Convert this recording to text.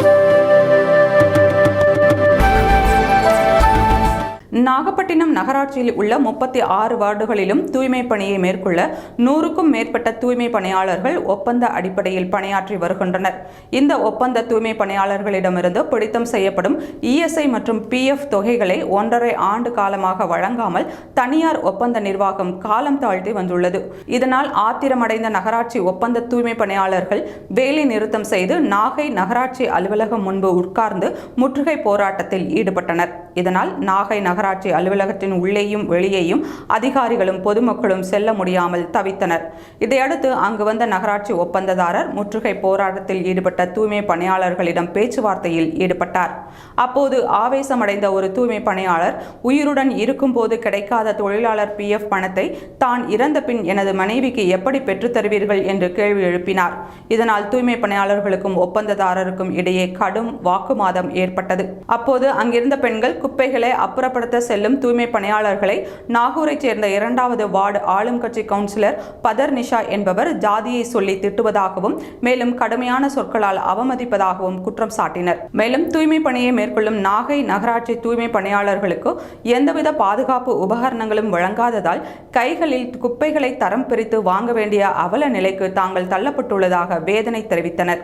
Thank you. Nagapattinam நகராட்சியில் உள்ள முப்பத்தி ஆறு வார்டுகளிலும் தூய்மை பணியை மேற்கொள்ள நூறுக்கும் மேற்பட்ட தூய்மை பணியாளர்கள் ஒப்பந்த அடிப்படையில் பணியாற்றி வருகின்றனர். இந்த ஒப்பந்த தூய்மை பணியாளர்களிடமிருந்து பிடித்தம் செய்யப்படும் இஎஸ்ஐ மற்றும் பிஎஃப் தொகைகளை ஒன்றரை ஆண்டு காலமாக வழங்காமல் தனியார் ஒப்பந்த நிர்வாகம் காலம் தாழ்த்தி வந்துள்ளது. இதனால் ஆத்திரமடைந்த நகராட்சி ஒப்பந்த தூய்மை பணியாளர்கள் வேலை நிறுத்தம் செய்து நாகை நகராட்சி அலுவலகம் முன்பு உட்கார்ந்து முற்றுகை போராட்டத்தில் ஈடுபட்டனர். இதனால் நாகை நகராட்சி அலுவலகத்தின் உள்ளேயும் வெளியேயும் அதிகாரிகளும் பொதுமக்களும் செல்ல முடியாமல் தவித்தனர். இதையடுத்து அங்கு வந்த நகராட்சி ஒப்பந்ததாரர் முற்றுகை போராட்டத்தில் ஈடுபட்ட தூய்மை பணியாளர்களிடம் பேச்சுவார்த்தையில் ஈடுபட்டார். அப்போது ஆவேசமடைந்த ஒரு தூய்மை பணியாளர் உயிருடன் இருக்கும்போது கிடைக்காத தொழிலாளர் பி எஃப் பணத்தை தான் இறந்த பின் எனது மனைவிக்கு எப்படி பெற்றுத்தருவீர்கள் என்று கேள்வி எழுப்பினார். இதனால் தூய்மை பணியாளர்களுக்கும் ஒப்பந்ததாரருக்கும் இடையே கடும் வாக்குவாதம் ஏற்பட்டது. அப்போது அங்கிருந்த பெண்கள் குப்பைகளை அப்புறப்படுத்த செல்லும் தூய்மை பணியாளர்களை நாகூரைச் சேர்ந்த இரண்டாவது வார்டு ஆளும் கட்சி கவுன்சிலர் பதர் நிஷா என்பவர் ஜாதியை சொல்லி திட்டுவதாகவும் மேலும் கடுமையான சொற்களால் அவமதிப்பதாகவும் குற்றம் சாட்டினர். மேலும் தூய்மை பணியை மேற்கொள்ளும் நாகை நகராட்சி தூய்மை பணியாளர்களுக்கு எந்தவித பாதுகாப்பு உபகரணங்களும் வழங்காததால் கைகளில் குப்பைகளை தரம் பிரித்து வாங்க வேண்டிய அவல நிலைக்கு தாங்கள் தள்ளப்பட்டுள்ளதாக வேதனை தெரிவித்தனர்.